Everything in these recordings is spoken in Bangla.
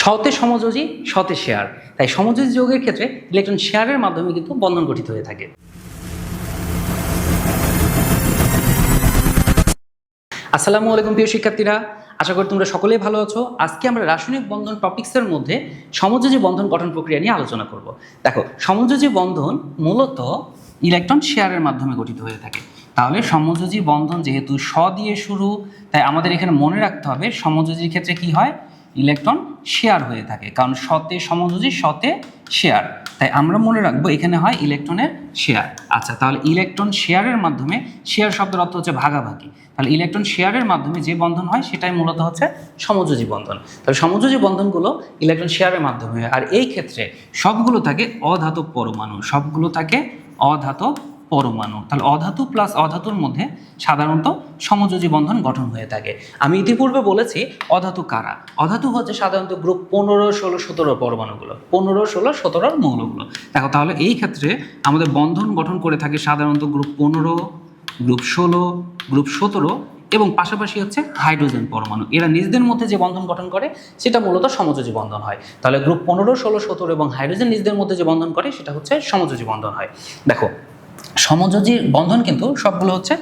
শতে সমযোজী, সতে শেয়ার। তাই সমযোজী যোগের ক্ষেত্রে ইলেকট্রন শেয়ারের মাধ্যমে কিন্তু বন্ধন গঠিত হয়ে থাকে। আসসালামু আলাইকুম প্রিয় শিক্ষার্থীরা, আশা করি তোমরা সকলেই ভালো আছো। আজকে আমরা রাসায়নিক বন্ধন টপিক্সের মধ্যে সমযোজী বন্ধন গঠন প্রক্রিয়া নিয়ে আলোচনা করব। দেখো, সমযোজী বন্ধন মূলত ইলেকট্রন শেয়ারের মাধ্যমে গঠিত হয়ে থাকে। তাহলে সমযোজী বন্ধন যেহেতু স দিয়ে শুরু, তাই আমাদের এখানে মনে রাখতে হবে সমযোজীর ক্ষেত্রে কি হয়? ইলেকট্রন শেয়ার হয়ে থাকে। কারণ সতে সমযোজী সতে শেয়ার তাই আমরা মনে রাখব এখানে হয় ইলেকট্রনের শেয়ার আচ্ছা তাহলে ইলেকট্রন শেয়ারের মাধ্যমে শেয়ার শব্দের অর্থ হচ্ছে ভাগাভাগি। তাহলে ইলেকট্রন শেয়ারের মাধ্যমে যে বন্ধন হয়, সেটাই মূলত হচ্ছে সমযোজী বন্ধন। তাহলে সমযোজী বন্ধনগুলো ইলেকট্রন শেয়ারের মাধ্যমে হয়। আর এই ক্ষেত্রে সবগুলো থাকে অধাতব পরমাণু। সবগুলো থাকে অধাতব পরমাণু। তাহলে অধাতু প্লাস অধাতুর মধ্যে সাধারণত সমযোজী বন্ধন গঠন হয়ে থাকে। আমি ইতিপূর্বে বলেছি অধাতু কারা? অধাতু হচ্ছে সাধারণত গ্রুপ পনেরো, ষোলো, সতেরো পরমাণুগুলো। পনেরো, ষোলো, সতেরোর মৌলগুলো। দেখো, তাহলে এই ক্ষেত্রে আমাদের বন্ধন গঠন করে থাকে সাধারণত গ্রুপ পনেরো গ্রুপ ষোলো গ্রুপ সতেরো এবং পাশাপাশি হচ্ছে হাইড্রোজেন পরমাণু। এরা নিজেদের মধ্যে যে বন্ধন গঠন করে, সেটা মূলত সমযোজী বন্ধন হয়। তাহলে গ্রুপ পনেরো, ষোলো, সতেরো এবং হাইড্রোজেন নিজেদের মধ্যে যে বন্ধন করে, সেটা হচ্ছে সমযোজী বন্ধন হয়। দেখো সমযোজী বন্ধন কিন্তু সবগুলো হচ্ছে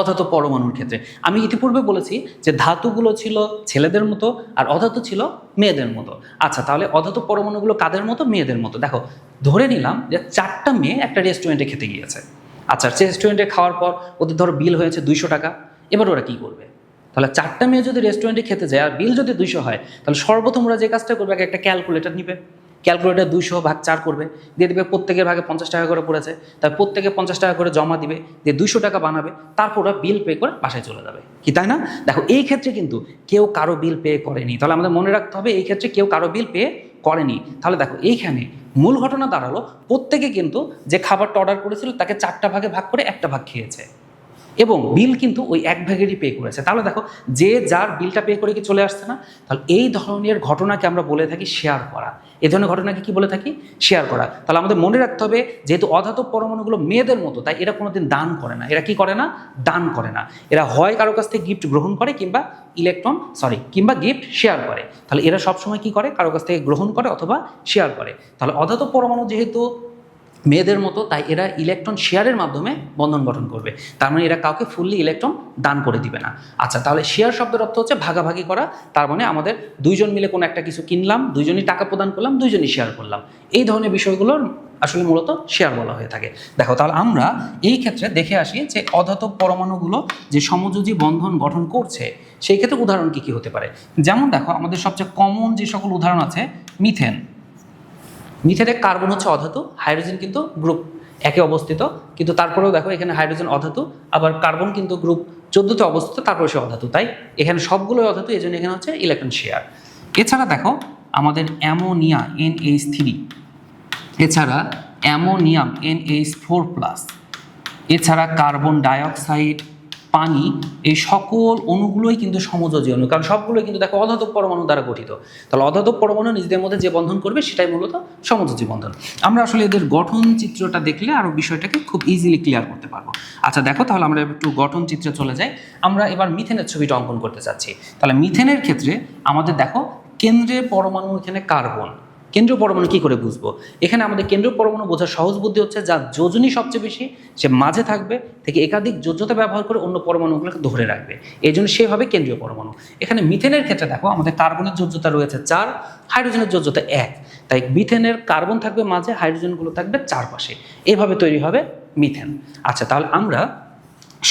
অধাতু পরমাণুর ক্ষেত্রে। আমি ইতিপূর্বে বলেছি যে ধাতুগুলো ছিল ছেলেদের মতো আর অধাতু ছিল মেয়েদের মতো। আচ্ছা তাহলে অধাতু পরমাণুগুলো কাদের মতো? মেয়েদের মতো। দেখো, ধরে নিলাম যে চারটা মেয়ে একটা রেস্টুরেন্টে খেতে গিয়েছে। আচ্ছা রেস্টুরেন্টে খাওয়ার পর ওদের ধরো বিল হয়েছে দুইশো টাকা, এবার ওরা কী করবে? তাহলে চারটা মেয়ে যদি রেস্টুরেন্টে খেতে যায় আর বিল যদি দুইশো হয়, তাহলে সর্বপ্রথম ওরা যে কাজটা করবে একটা ক্যালকুলেটর নিবে। ক্যালকুলেটর দুইশো ভাগ চার করবে, দিয়ে দেবে প্রত্যেকের ভাগে পঞ্চাশ টাকা করে পড়েছে। তাই প্রত্যেকে পঞ্চাশ টাকা করে জমা দিবে, দিয়ে দুইশো টাকা বানাবে, তারপর ওরা বিল পে করে বাসায় চলে যাবে। কি তাই না? দেখো, এই ক্ষেত্রে কিন্তু কেউ কারও বিল পে করেনি। তাহলে আমাদের মনে রাখতে হবে, এই ক্ষেত্রে কেউ কারও বিল পে করেনি। তাহলে দেখো, এইখানে মূল ঘটনা দাঁড়াল, প্রত্যেকে কিন্তু যে খাবারটা অর্ডার করেছিল, তাকে চারটা ভাগে ভাগ করে একটা ভাগ খেয়েছে। এবং বিল কিন্তু ওই এক ভাগেরই পে করেছে। তাহলে দেখো, যে যার বিলটা পে করে কি চলে আসছে না? তাহলে এই ধরনের ঘটনাকে আমরা বলে থাকি শেয়ার করা। এই ধরনের ঘটনাকে কি বলে থাকি? শেয়ার করা। তাহলে আমাদের মনে রাখতে হবে, যেহেতু অধাতব পরমাণুগুলো মেয়েদের মতো, তাই এরা কোনো দিন দান করে না। এরা কি করে না? দান করে না। এরা হয় কারও কাছ থেকে গিফট গ্রহণ করে কিংবা ইলেকট্রন সরি কিংবা গিফট শেয়ার করে। তাহলে এরা সবসময় কি করে? কারও কাছ থেকে গ্রহণ করে অথবা শেয়ার করে। তাহলে অধাতব পরমাণু যেহেতু মেয়েদের মতো, তাই এরা ইলেকট্রন শেয়ারের মাধ্যমে বন্ধন গঠন করবে। তার মানে এরা কাউকে ফুললি ইলেকট্রন দান করে দিবে না। আচ্ছা তাহলে শেয়ার শব্দের অর্থ হচ্ছে ভাগাভাগি করা। তার মানে আমাদের দুইজন মিলে কোনো একটা কিছু কিনলাম, দুইজনই টাকা প্রদান করলাম, দুইজনই শেয়ার করলাম। এই ধরনের বিষয়গুলোর আসলে মূলত শেয়ার বলা হয়ে থাকে। দেখো, তাহলে আমরা এই ক্ষেত্রে দেখে আসি যে অধাতব পরমাণুগুলো যে সমযোজী বন্ধন গঠন করছে, সেই ক্ষেত্রে উদাহরণ কী কী হতে পারে? যেমন দেখো, আমাদের সবচেয়ে কমন যে সকল উদাহরণ আছে মিথেন মিথেনের কার্বন হচ্ছে অধাতু, হাইড্রোজেন কিন্তু গ্রুপ একে অবস্থিত, কিন্তু তারপরেও দেখো এখানে হাইড্রোজেন অধাতু, আবার কার্বন কিন্তু গ্রুপ চোদ্দতে অবস্থিত, তারপরে সে অধাতু, তাই? এখানে সবগুলোই অধাতু, এই জন্য এখানে হচ্ছে ইলেকট্রন শেয়ার এছাড়া দেখো আমাদের অ্যামোনিয়া এইচ থ্রি, এছাড়া অ্যামোনিয়াম এইচ ফোর প্লাস, এছাড়া কার্বন ডাইঅক্সাইড পানি, এই সকল অণুগুলোই কিন্তু সমযোজী অণু। কারণ সবগুলোই কিন্তু দেখো অধাতব পরমাণু দ্বারা গঠিত। তাহলে অধাতব পরমাণু নিজেদের মধ্যে যে বন্ধন করবে, সেটাই মূলত সমযোজী বন্ধন। আমরা আসলে এদের গঠন চিত্রটা দেখলে আরও বিষয়টাকে খুব ইজিলি ক্লিয়ার করতে পারব। আচ্ছা দেখো তাহলে আমরা একটু গঠন চিত্রে চলে যাই। আমরা এবার মিথেনের ছবিটা অঙ্কন করতে চাচ্ছি। তাহলে মিথেনের ক্ষেত্রে আমাদের দেখো কেন্দ্রের পরমাণু এখানে কার্বন। কেন্দ্রীয় পরমাণু কী করে বুঝব? এখানে আমাদের কেন্দ্রীয় পরমাণু বোঝার সহজ বুদ্ধি হচ্ছে যার যোজনী সবচেয়ে বেশি, সে মাঝে থাকবে থেকে একাধিক যোজ্যতা ব্যবহার করে অন্য পরমাণুগুলোকে ধরে রাখবে। এই জন্য সেভাবে কেন্দ্রীয় পরমাণু। এখানে মিথেনের ক্ষেত্রে দেখো, আমাদের কার্বনের যোজ্যতা রয়েছে চার, হাইড্রোজেনের যোজ্যতা এক। তাই মিথেনের কার্বন থাকবে মাঝে, হাইড্রোজেনগুলো থাকবে চারপাশে। এভাবে তৈরি হবে মিথেন। আচ্ছা তাহলে আমরা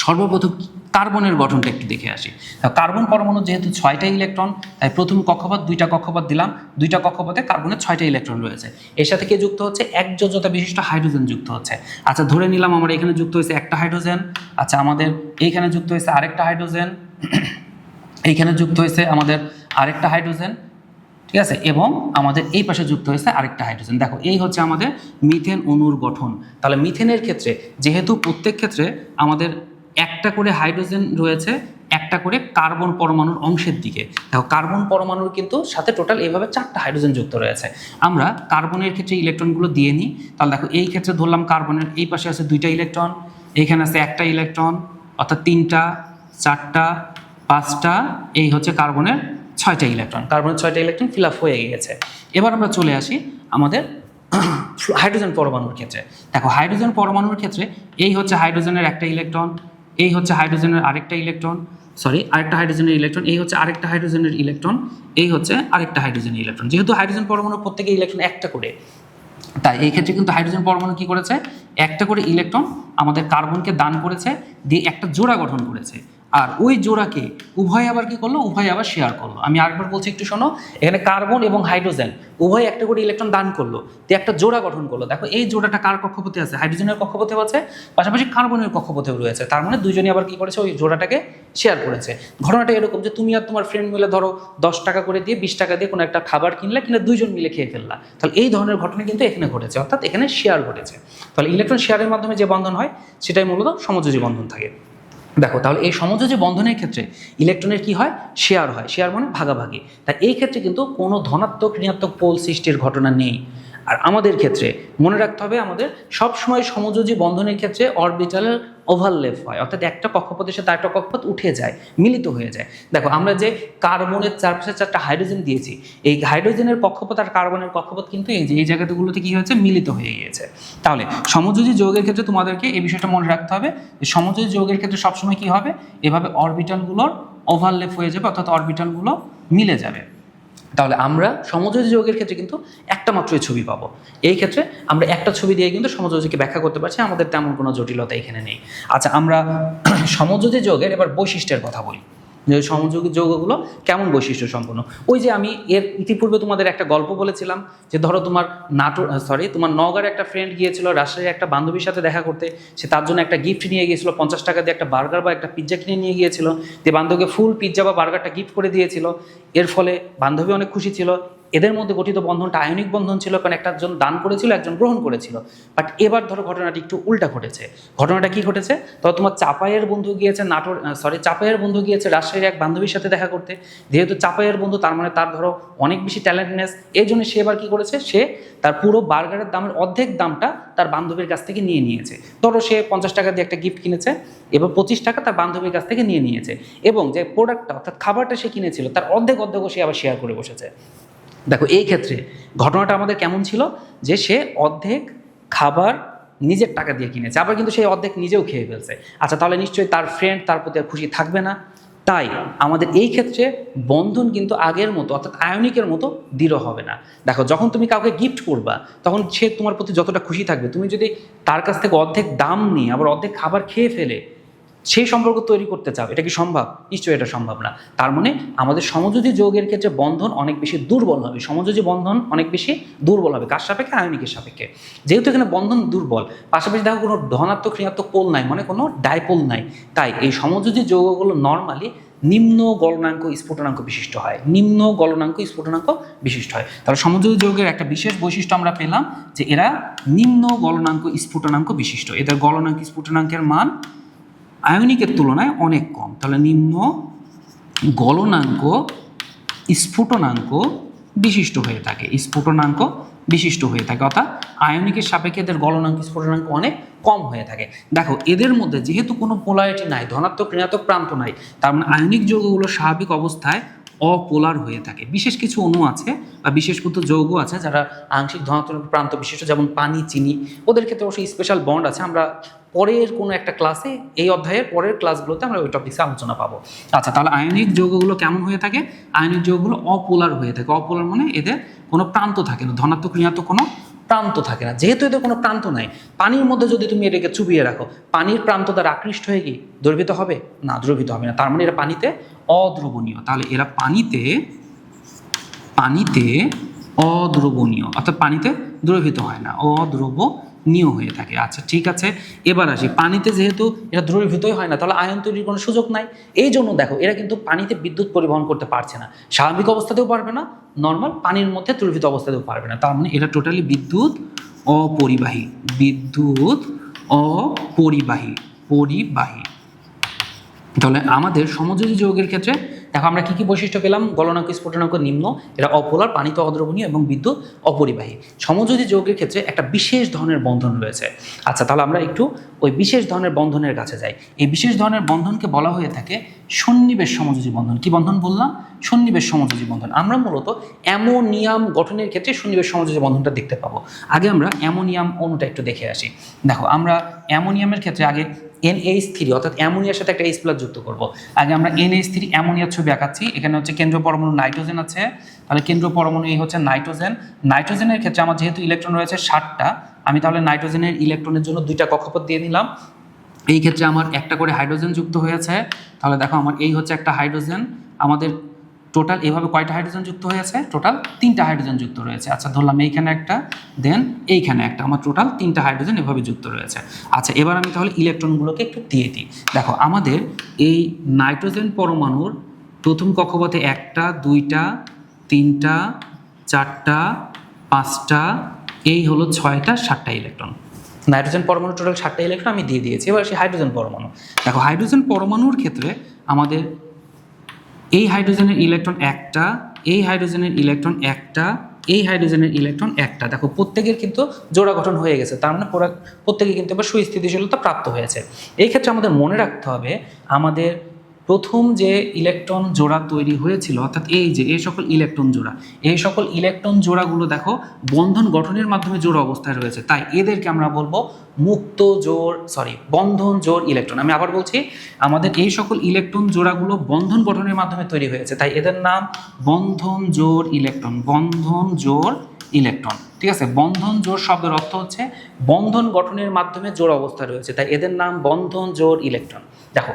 সর্বপ্রথম কার্বনের গঠনটা একটু দেখে আসি। কার্বন পরমাণু যেহেতু ছয়টা ইলেকট্রন, তাই প্রথম কক্ষপথ, দুইটা কক্ষপথ দিলাম, দুইটা কক্ষপথে কার্বনের ছয়টা ইলেকট্রন রয়েছে। এর সাথে কে যুক্ত হচ্ছে? এক যোজ্যতা বিশিষ্ট হাইড্রোজেন যুক্ত হচ্ছে। আচ্ছা ধরে নিলাম আমরা এখানে যুক্ত হয়েছে একটা হাইড্রোজেন আচ্ছা আমাদের এইখানে যুক্ত হয়েছে আরেকটা হাইড্রোজেন, এইখানে যুক্ত হয়েছে আমাদের আরেকটা হাইড্রোজেন, ঠিক আছে? এবং আমাদের এই পাশে যুক্ত হয়েছে আরেকটা হাইড্রোজেন। দেখো, এই হচ্ছে আমাদের মিথেন অণুর গঠন। তাহলে মিথেনের ক্ষেত্রে, যেহেতু প্রত্যেক ক্ষেত্রে আমাদের একটা করে হাইড্রোজেন রয়েছে, একটা করে কার্বন পরমাণুর অংশের দিকে। দেখো, কার্বন পরমাণুর কিন্তু সাথে টোটাল এইভাবে চারটা হাইড্রোজেন যুক্ত রয়েছে। আমরা কার্বনের ক্ষেত্রে ইলেকট্রনগুলো দিয়ে নিই। তাহলে দেখো, এই ক্ষেত্রে ধরলাম কার্বনের এই পাশে আছে দুইটা ইলেকট্রন, এইখানে আছে একটা ইলেকট্রন, অর্থাৎ তিনটা, চারটা, পাঁচটা, এই হচ্ছে কার্বনের ছয়টা ইলেকট্রন। কার্বনের ছয়টা ইলেকট্রন ফিল আপ হয়ে গিয়েছে। এবার আমরা চলে আসি আমাদের হাইড্রোজেন পরমাণুর ক্ষেত্রে। দেখো, হাইড্রোজেন পরমাণুর ক্ষেত্রে এই হচ্ছে হাইড্রোজেনের একটা ইলেকট্রন এই হচ্ছে হাইড্রোজেনের আরেকটা ইলেকট্রন সরি আরেকটা হাইড্রোজেনের ইলেকট্রন, এই হচ্ছে আরেকটা হাইড্রোজেনের ইলেকট্রন, এই হচ্ছে আরেকটা হাইড্রোজেনের ইলেকট্রন। যেহেতু হাইড্রোজেন পরমাণু প্রত্যেকে ইলেকট্রন একটা করে, তাই এই ক্ষেত্রে কিন্তু হাইড্রোজেন পরমাণু কি করেছে? একটা করে ইলেকট্রন আমাদের কার্বনকে দান করেছে, দিয়ে একটা জোড়া গঠন করেছে। আর ওই জোড়াকে উভয় আবার কি করল? উভয় আবার শেয়ার করল। আমি আরেকবার বলছি একটু শোনো, এখানে কার্বন এবং হাইড্রোজেন উভয় একটা করে ইলেকট্রন দান করল। দিয়ে একটা জোড়া গঠন করল। দেখো, এই জোড়াটা কার কক্ষপথে আছে? হাইড্রোজেনের কক্ষপথেও আছে, পাশাপাশি কার্বনের কক্ষপথেও রয়েছে। তার মানে দুজনই আবার কি করেছে? ওই জোড়াটাকে শেয়ার করেছে। ঘটনাটা এরকম যে তুমি আর তোমার ফ্রেন্ড মিলে ধরো দশ টাকা করে দিয়ে, বিশ টাকা দিয়ে কোনো একটা খাবার কিনলে, কিনে দুইজন মিলে খেয়ে ফেললা। তাহলে এই ধরনের ঘটনা কিন্তু এখানে ঘটেছে। অর্থাৎ এখানে শেয়ার ঘটেছে। তাহলে ইলেকট্রন শেয়ারের মাধ্যমে যে বন্ধন হয়, সেটাই মূলত সমযোজী বন্ধন থাকে। দেখো, তাহলে এই সমযোজী বন্ধনের ক্ষেত্রে ইলেকট্রনের কি হয়? শেয়ার হয়। শেয়ার মানে ভাগাভাগি। তাই এই ক্ষেত্রে কিন্তু কোনো ধনাত্মক, ঋণাত্মক পোল সৃষ্টির ঘটনা নেই। আর আমাদের ক্ষেত্রে মনে রাখতে হবে আমাদের সবসময় সমযোজী বন্ধনের ক্ষেত্রে অরবিটালের ওভারলেপ হয়। অর্থাৎ একটা কক্ষপথের সাথে একটা কক্ষপথ উঠে যায়, মিলিত হয়ে যায়। দেখো, আমরা যে কার্বনের চারপাশে চারটা হাইড্রোজেন দিয়েছি, এই হাইড্রোজেনের কক্ষপথ আর কার্বনের কক্ষপথ কিন্তু এই যে, এই জায়গাগুলোতে কি হয়েছে? মিলিত হয়ে গিয়েছে। তাহলে সমযোজী যৌগের ক্ষেত্রে তোমাদেরকে এই বিষয়টা মনে রাখতে হবে যে সমযোজী যৌগের ক্ষেত্রে সবসময় কি হবে? এভাবে অরবিটালগুলোর ওভারলেপ হয়ে যাবে, অর্থাৎ অরবিটালগুলো মিলে যাবে। তাহলে আমরা সমযোজী যোগের ক্ষেত্রে কিন্তু একটা মাত্রই ছবি পাবো। এই ক্ষেত্রে আমরা একটা ছবি দিয়ে কিন্তু সমযোজীকে ব্যাখ্যা করতে পারছি, আমাদের তেমন কোনো জটিলতা এখানে নেই। আচ্ছা আমরা সমযোজী যোগের এবার বৈশিষ্ট্যের কথা বলি। যে যৌগগুলো কেমন বৈশিষ্ট্য সম্পন্ন। ওই যে আমি এর ইতিপূর্বে তোমাদের একটা গল্প বলেছিলাম, যে ধরো তোমার নাটোর সরি তোমার নগরের একটা ফ্রেন্ড গিয়েছিল, রাজশাহীর একটা বান্ধবীর সাথে দেখা করতে। সে তার জন্য একটা গিফট নিয়ে গিয়েছিল, পঞ্চাশ টাকা দিয়ে একটা বার্গার বা একটা পিৎজা কিনে নিয়ে গিয়েছিল। যে বান্ধবীকে ফুল পিৎজা বা বার্গারটা গিফট করে দিয়েছিল। এর ফলে বান্ধবী অনেক খুশি ছিল। এদের মধ্যে গঠিত বন্ধনটা আয়নিক বন্ধন ছিল, কারণ একটা একজন দান করেছিল, একজন গ্রহণ করেছিল। বাট এবার ধরো ঘটনাটি একটু উল্টা ঘটেছে। ঘটনাটা কি ঘটেছে? তবে তোমার চাপাইয়ের বন্ধু গিয়েছে নাটোর সরি চাপাইয়ের বন্ধু গিয়েছে রাজশাহীর এক বান্ধবীর সাথে দেখা করতে। যেহেতু চাপাইয়ের বন্ধু, তার মানে তার ধরো অনেক বেশি ট্যালেন্টনেস এই জন্য সে এবার কি করেছে? সে তার পুরো বার্গারের দামের অর্ধেক দামটা তার বান্ধবীর কাছ থেকে নিয়ে নিয়েছে। ধরো সে পঞ্চাশ টাকা দিয়ে একটা গিফট কিনেছে, এবার পঁচিশ টাকা তার বান্ধবীর কাছ থেকে নিয়ে নিয়েছে। এবং যে প্রোডাক্টটা অর্থাৎ খাবারটা সে কিনেছিল, তার অর্ধেক অর্ধেকও সে আবার শেয়ার করে বসেছে। দেখো, এই ক্ষেত্রে ঘটনাটা আমাদের কেমন ছিল? যে সে অর্ধেক খাবার নিজের টাকা দিয়ে কিনেছে, আবার কিন্তু সেই অর্ধেক নিজেও খেয়ে ফেলছে। আচ্ছা তাহলে নিশ্চয়ই তার ফ্রেন্ড তার প্রতি আর খুশি থাকবে না। তাই আমাদের এই ক্ষেত্রে বন্ধন কিন্তু আগের মতো, অর্থাৎ আয়নিকের মতো দৃঢ় হবে না। দেখো, যখন তুমি কাউকে গিফট করবা, তখন সে তোমার প্রতি যতটা খুশি থাকবে, তুমি যদি তার কাছ থেকে অর্ধেক দাম নিয়ে, আবার অর্ধেক খাবার খেয়ে ফেলে সেই সম্পর্ক তৈরি করতে চাও, এটা কি সম্ভব? নিশ্চয়ই এটা সম্ভব না। তার মানে আমাদের সমযোজী যৌগের ক্ষেত্রে বন্ধন অনেক বেশি দুর্বল হবে। সমযোজী বন্ধন অনেক বেশি দুর্বল হবে, কার সাপেক্ষে? আয়নিকের সাপেক্ষে। যেহেতু এখানে বন্ধন দুর্বল, পাশাপাশি দেখো কোনো ধনাত্মক, ঋণাত্মক পোল নাই মানে কোনো ডাইপোল নাই। তাই এই সমযোজী যৌগগুলো নর্মালি নিম্ন গলনাঙ্ক, স্ফুটনাঙ্ক বিশিষ্ট হয়। নিম্ন গলনাঙ্ক, স্ফুটনাঙ্ক বিশিষ্ট হয়। তাহলে সমযোজী যৌগের একটা বিশেষ বৈশিষ্ট্য আমরা পেলাম যে এরা নিম্ন গলনাঙ্ক, স্ফুটনাঙ্ক বিশিষ্ট। এদের গলনাঙ্ক, স্ফুটনাঙ্কের মান আয়নিকের তুলনায় অনেক কম। তাহলে নিম্ন গলনাঙ্ক, স্ফুটনাঙ্ক বিশিষ্ট হয়ে থাকে। স্ফুটনাঙ্ক বিশিষ্ট হয়ে থাকে। অর্থাৎ আয়নিকের সাপেক্ষে এদের গলনাঙ্ক, স্ফুটনাঙ্ক অনেক কম হয়ে থাকে। দেখো, এদের মধ্যে যেহেতু কোনো পোলারিটি নাই, ধনাত্মক, ঋণাত্মক প্রান্ত নাই, তার মানে আয়নিক যৌগগুলো স্বাভাবিক অবস্থায় অপোলার হয়ে থাকে। বিশেষ কিছু অণু আছে বা বিশেষ কিছু যৌগ আছে যারা আংশিক ধনাত্মক প্রান্ত বিশিষ্ট, যেমন পানি, চিনি। ওদের ক্ষেত্রে অবশ্যই স্পেশাল বন্ড আছে। আমরা পরের কোনো একটা ক্লাসে এই অধ্যায়ের পরের ক্লাসগুলোতে আমরা ওই টপিক্সে আলোচনা পাবো। আচ্ছা তাহলে আয়নিক যৌগগুলো কেমন হয়ে থাকে? আয়নিক যৌগগুলো অপোলার হয়ে থাকে। অপোলার মানে এদের কোনো প্রান্ত থাকে না। ধনাত্মক, ঋণাত্মক কোনো প্রান্ত থাকে না। যেহেতু এদের কোনো প্রান্ত নাই, পানির মধ্যে যদি তুমি এটাকে চুবিয়ে রাখো, পানির প্রান্ত দ্বারা আকৃষ্ট হয়ে কি দ্রবিত হবে? না, দ্রবিত হবে না। তার মানে এরা পানিতে অদ্রবণীয়। তাহলে এরা পানিতে পানিতে অদ্রবণীয়। অর্থাৎ পানিতে দ্রবিত হয় না। অদ্রবণীয় হয়ে থাকে। আচ্ছা ঠিক আছে, এবার আসি। পানিতে যেহেতু এটা দ্রবীভূতই হয় না, তাহলে আয়ন তৈরির কোনো সুযোগ নাই। এই জন্য দেখো, এরা কিন্তু পানিতে বিদ্যুৎ পরিবহন করতে পারছে না। স্বাভাবিক অবস্থাতেও পারবে না নর্মাল পানির মধ্যে দ্রবীভূত অবস্থাতেও পারবে না। তার মানে এটা টোটালি বিদ্যুৎ অপরিবাহী। বিদ্যুৎ অপরিবাহী। পরিবাহী। তাহলে আমাদের সমযোজী যৌগের ক্ষেত্রে দেখো, আমরা কি কি বৈশিষ্ট্য পেলাম? গলনাঙ্ক, স্ফুটনাঙ্ক, নিম্ন, এরা অপোলার, পানিতে অদ্রবণীয় এবং বিদ্যুৎ অপরিবাহী। সমযোজী যৌগের ক্ষেত্রে একটা বিশেষ ধরনের বন্ধন রয়েছে। আচ্ছা তাহলে আমরা একটু ওই বিশেষ ধরনের বন্ধনের কাছে যাই। এই বিশেষ ধরনের বন্ধনকে বলা হয়ে থাকে সন্নিবেশ সমযোজী বন্ধন। কি বন্ধন বললাম? সন্নিবেশ সমযোজী বন্ধন। আমরা মূলত অ্যামোনিয়াম গঠনের ক্ষেত্রে সন্নিবেশ সমযোজী বন্ধনটা দেখতে পাবো। আগে আমরা অ্যামোনিয়াম অণুটা একটু দেখে আসি। দেখো, আমরা অ্যামোনিয়ামের ক্ষেত্রে আগে এনএইচ থ্রি অর্থাৎ অ্যামোনিয়ার সাথে একটা এইচ প্লাস যুক্ত করব। আগে আমরা এনএইচ থ্রি অ্যামোনিয়ার ছবি আঁকাচ্ছি। এখানে হচ্ছে কেন্দ্র পরমাণু নাইট্রোজেন আছে। তাহলে কেন্দ্র পরমাণু এই হচ্ছে নাইট্রোজেন। নাইট্রোজেনের ক্ষেত্রে আমার যেহেতু ইলেকট্রন রয়েছে ষাটটা, আমি তাহলে নাইট্রোজেনের ইলেকট্রনের জন্য দুইটা কক্ষপথ দিয়ে নিলাম। এই ক্ষেত্রে আমার একটা করে হাইড্রোজেন যুক্ত হয়েছে। তাহলে দেখো, আমার এই হচ্ছে একটা হাইড্রোজেন। আমাদের টোটাল এভাবে কয়টা হাইড্রোজেন যুক্ত হয়েছে টোটাল তিনটা হাইড্রোজেন যুক্ত রয়েছে। আচ্ছা ধরলাম এইখানে একটা দেন এইখানে একটা। আমার টোটাল তিনটা হাইড্রোজেন এভাবে যুক্ত রয়েছে। আচ্ছা এবার আমি তাহলে ইলেকট্রনগুলোকে একটু দিয়ে দিই। দেখো, আমাদের এই নাইট্রোজেন পরমাণুর প্রথম কক্ষপথে একটা, দুইটা, তিনটা, চারটা, পাঁচটা, এই হলো ছয়টা, সাতটা ইলেকট্রন নাইট্রোজেন পরমাণু টোটাল সাতটা ইলেকট্রন আমি দিয়ে দিয়েছি। এবার সেই হাইড্রোজেন পরমাণু। দেখো হাইড্রোজেন পরমাণুর ক্ষেত্রে আমাদের এই হাইড্রোজেনের ইলেকট্রন একটা, এই হাইড্রোজেনের ইলেকট্রন একটা, এই হাইড্রোজেনের ইলেকট্রন একটা। দেখো, প্রত্যেকের কিন্তু জোড়া গঠন হয়ে গেছে, তার মানে প্রত্যেকে কিন্তু এবার সুস্থিতিশীলতা প্রাপ্ত হয়েছে। এই ক্ষেত্রে আমাদের মনে রাখতে হবে, আমাদের প্রথম যে ইলেকট্রন জোড়া তৈরি হয়েছিল, অর্থাৎ এই যে, এই সকল ইলেকট্রন জোড়া, এই সকল ইলেকট্রন জোড়াগুলো দেখো বন্ধন গঠনের মাধ্যমে জোড়া অবস্থায় রয়েছে। তাই এদেরকে আমরা বলব মুক্ত জোড় সরি বন্ধন জোর ইলেকট্রন। আমি আবার বলছি, আমাদের এই সকল ইলেকট্রন জোড়াগুলো বন্ধন গঠনের মাধ্যমে তৈরি হয়েছে। তাই এদের নাম বন্ধন জোড় ইলেকট্রন, বন্ধন জোড় ইলেকট্রন। ঠিক আছে? বন্ধন জোড় শব্দের অর্থ হচ্ছে বন্ধন গঠনের মাধ্যমে জোর অবস্থায় রয়েছে। তাই এদের নাম বন্ধন জোর ইলেকট্রন। দেখো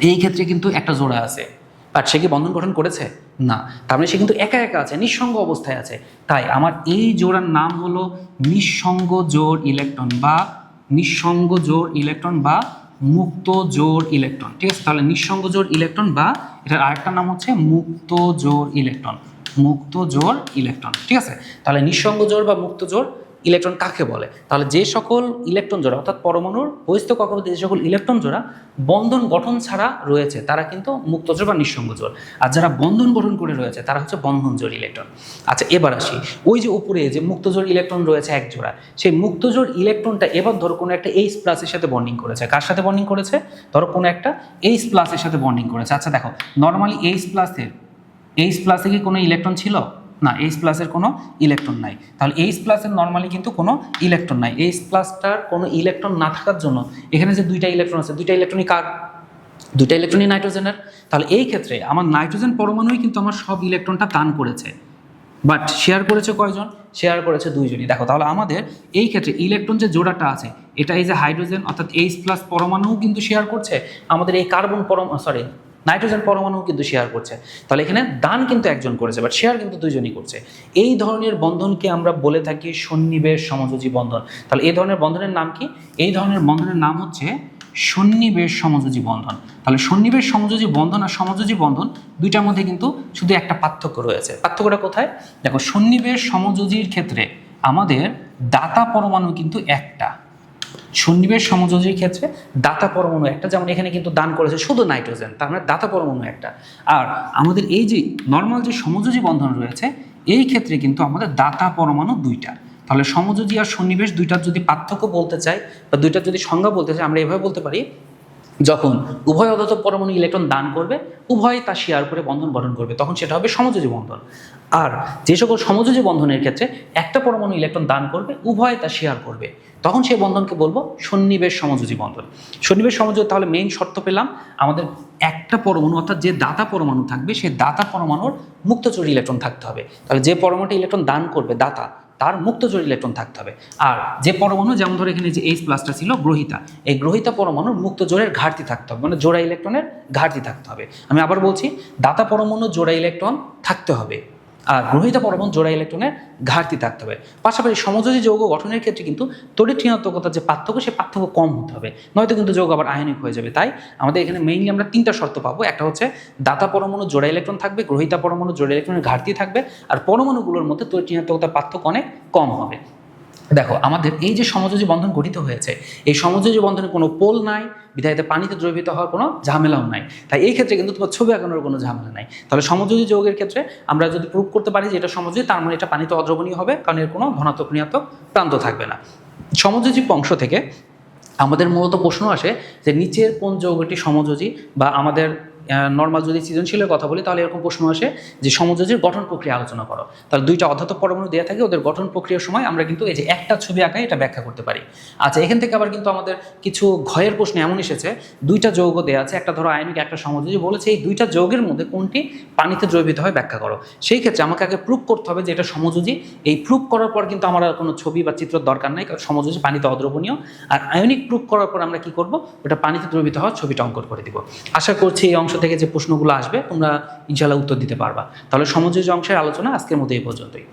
এই ক্ষেত্রে কিন্তু একটা জোড়া আছে। বাট সে কি বন্ধন গঠন করেছে? না। তার মানে সে কিন্তু একা একা আছে, নিঃসঙ্গ অবস্থায় আছে। তাই আমার এই জোড়ার নাম হলো নিঃসঙ্গ জোড় ইলেকট্রন বা নিঃসঙ্গ জোড় ইলেকট্রন বা মুক্ত জোড় ইলেকট্রন। ঠিক আছে? তাহলে নিঃসঙ্গ জোড় ইলেকট্রন বা এটার আরেকটা নাম হচ্ছে মুক্ত জোর ইলেকট্রন। মুক্ত জোড় ইলেকট্রন। ঠিক আছে? তাহলে নিঃসঙ্গ জোড় বা মুক্ত জোড় ইলেকট্রন কাকে বলে? তাহলে যে সকল ইলেকট্রন জোড়া, অর্থাৎ পরমাণুর বহিস্থ কক্ষপথে যে সকল ইলেকট্রন জোড়া, বন্ধন গঠন ছাড়া রয়েছে, তারা কিন্তু মুক্ত জোড় বা নিঃসঙ্গ জোড়। আর যারা বন্ধন গঠন করে রয়েছে, তারা হচ্ছে বন্ধন জোড় ইলেকট্রন। আচ্ছা এবার আসি। ওই যে উপরে যে মুক্ত জোড় ইলেকট্রন রয়েছে এক জোড়া, সেই মুক্ত জোড় ইলেকট্রনটা এবার ধরো কোনো একটা এইচ প্লাসের সাথে বন্ডিং করেছে। কার সাথে বন্ডিং করেছে? ধরো কোনো একটা এইচ প্লাসের সাথে বন্ডিং করেছে। আচ্ছা দেখো নর্মালি এইচ প্লাসের এইচ প্লাসে কি কোনো ইলেকট্রন ছিল? না এইচ প্লাসের কোনো ইলেকট্রন নাই। তাহলে এইচ প্লাসের নর্মালি কিন্তু কোনো ইলেকট্রন নাই। এইচ প্লাসটার কোনো ইলেকট্রন না থাকার জন্য এখানে যে দুইটা ইলেকট্রন আছে, দুইটা ইলেকট্রনই কার? দুইটা ইলেকট্রনই নাইট্রোজেনের তাহলে এই ক্ষেত্রে আমার নাইট্রোজেন পরমাণুই কিন্তু আমার সব ইলেকট্রনটা দান করেছে। বাট শেয়ার করেছে কয়জন? শেয়ার করেছে দুইজনই। দেখো, তাহলে আমাদের এই ক্ষেত্রে ইলেকট্রন যে জোড়াটা আছে, এটা এই যে হাইড্রোজেন অর্থাৎ এইচ প্লাস পরমাণুও কিন্তু শেয়ার করছে। আমাদের এই কার্বন পরম সরি নাইট্রোজেন পরমাণু কিন্তু শেয়ার করছে। তাহলে এখানে দান কিন্তু একজন করেছে বাট শেয়ার কিন্তু দুইজনই করছে। এই ধরনের বন্ধনকে আমরা বলে থাকি সন্নিবেশ সমযোজী বন্ধন। তাহলে এই ধরনের বন্ধনের নাম কি? এই ধরনের বন্ধনের নাম হচ্ছে সন্নিবেশ সমযোজী বন্ধন। তাহলে সন্নিবেশ সমযোজী বন্ধন আর সমযোজী বন্ধন দুইটার মধ্যে কিন্তু শুধু একটা পার্থক্য রয়েছে। পার্থক্যটা কোথায়? দেখো, সন্নিবেশ সমযোজীর ক্ষেত্রে আমাদের দাতা পরমাণু কিন্তু একটা। সন্নিবেশ সমযোজীর ক্ষেত্রে দাতা পরমাণু একটা, যেমন এখানে কিন্তু দান করেছে শুধু নাইট্রোজেন, তার মানে দাতা পরমাণু একটা। আর আমাদের এই যে নর্মাল যে সমযোজী বন্ধন রয়েছে, এই ক্ষেত্রে কিন্তু আমাদের দাতা পরমাণু দুইটা। তাহলে সমযোজী আর সন্নিবেশ দুইটার যদি পার্থক্য বলতে চাই, বা দুইটার যদি সংজ্ঞা বলতে চাই, আমরা এভাবে বলতে পারি যখন উভয় অদত পরমাণু ইলেকট্রন দান করবে, উভয় তা শেয়ার করে বন্ধন গঠন করবে, তখন সেটা হবে সমযোজী বন্ধন। আর যে সকল সমযোজী বন্ধনের ক্ষেত্রে একটা পরমাণু ইলেকট্রন দান করবে, উভয় তা শেয়ার করবে। তখন সেই বন্ধনকে বলব সন্নিবেশ সমযোজী বন্ধন। সন্নিবেশ সমযোজী তাহলে মেইন শর্ত পেলাম, আমাদের একটা পরমাণু অর্থাৎ যে দাতা পরমাণু থাকবে, সেই দাতা পরমাণুর মুক্তচুর ইলেকট্রন থাকতে হবে। তাহলে যে পরমাণুটা ইলেকট্রন দান করবে, দাতা তার মুক্তজোর ইলেকট্রন থাকতে হবে। আর যে পরমাণু, যেমন ধরে এখানে যে এইচ প্লাসটা ছিল, গ্রহিতা, এই গ্রহিতা পরমাণুর মুক্ত জোড়ের ঘাটতি থাকতে হবে। মানে জোড়া ইলেকট্রনের ঘাটতি থাকতে হবে। আমি আবার বলছি, দাতা পরমাণু জোড়া ইলেকট্রন থাকতে হবে। আর গ্রহিতা পরমাণু জোড়া ইলেকট্রনের ঘাটতি থাকতে হবে। পাশাপাশি সমযোজী যৌগ গঠনের ক্ষেত্রে কিন্তু তড়িৎ ঋণাত্মকতার যে পার্থক্য, সে পার্থক্য কম হতে হবে। নয়তো কিন্তু যৌগ আবার আয়নিক হয়ে যাবে। তাই আমাদের এখানে মেইনলি আমরা তিনটা শর্ত পাবো। একটা হচ্ছে দাতা পরমাণু জোড়া ইলেকট্রন থাকবে, গ্রহিতা পরমাণু জোড়া ইলেকট্রনের ঘাটতি থাকবে, আর পরমাণুগুলোর মধ্যে তড়িৎ ঋণাত্মকতার পার্থক্য অনেক কম হবে। দেখো, আমাদের এই যে সমযোজী বন্ধন গঠিত হয়েছে, এই সমযোজী বন্ধনে কোনো পোল নাই, বিধায়িত পানিতে দ্রবীভূত হওয়ার কোনো ঝামেলাও নাই। তাই এই ক্ষেত্রে কিন্তু তোমার ছবি আঁকানোর কোনো ঝামেলা নাই। তাহলে সমযোজী যৌগের ক্ষেত্রে আমরা যদি প্রুভ করতে পারি যে এটা সমযোজী, তার মানে এটা পানিতে অদ্রবণীয় হবে, কারণ এর কোনো ধনাত্মক, ঋণাত্মক প্রান্ত থাকবে না। সমযোজী অংশ থেকে আমাদের মূলত প্রশ্ন আসে যে নিচের কোন যৌগটি সমযোজী বা আমাদের নর্মাল যদি সৃজনশীলের কথা বলি, তাহলে এরকম প্রশ্ন আসে যে সমযোজীর গঠন প্রক্রিয়া আলোচনা করো। তাহলে দুইটা অধাত পরমাণু দেওয়া থাকে, ওদের গঠন প্রক্রিয়ার সময় আমরা কিন্তু এই যে একটা ছবি আঁকায় এটা ব্যাখ্যা করতে পারি। আচ্ছা এখান থেকে আবার কিন্তু আমাদের কিছু ঘয়ের প্রশ্ন এমন এসেছে, দুইটা যৌগ দেওয়া আছে, একটা ধরো আয়নিক, একটা সমযোজী, বলেছে এই দুইটা যৌগের মধ্যে কোনটি পানিতে দ্রবীভূত হয় ব্যাখ্যা করো। সেই ক্ষেত্রে আমাকে আগে প্রুভ করতে হবে যে এটা সমযোজী। এই প্রুভ করার পর কিন্তু আমার আর কোনো ছবি বা চিত্র দরকার নাই সমযোজী পানিতে অদ্রবণীয়। আর আয়নিক প্রুভ করার পর আমরা কি করব? ওটা পানিতে দ্রবীভূত হওয়ার ছবিটা অঙ্কন করে দিব। আশা করছি এই অংশ থেকে যে প্রশ্নগুলো আসবে, তোমরা ইনশাল্লাহ উত্তর দিতে পারবা। তাহলে সমযোজী অংশের আলোচনা আজকের মতো এই পর্যন্তই।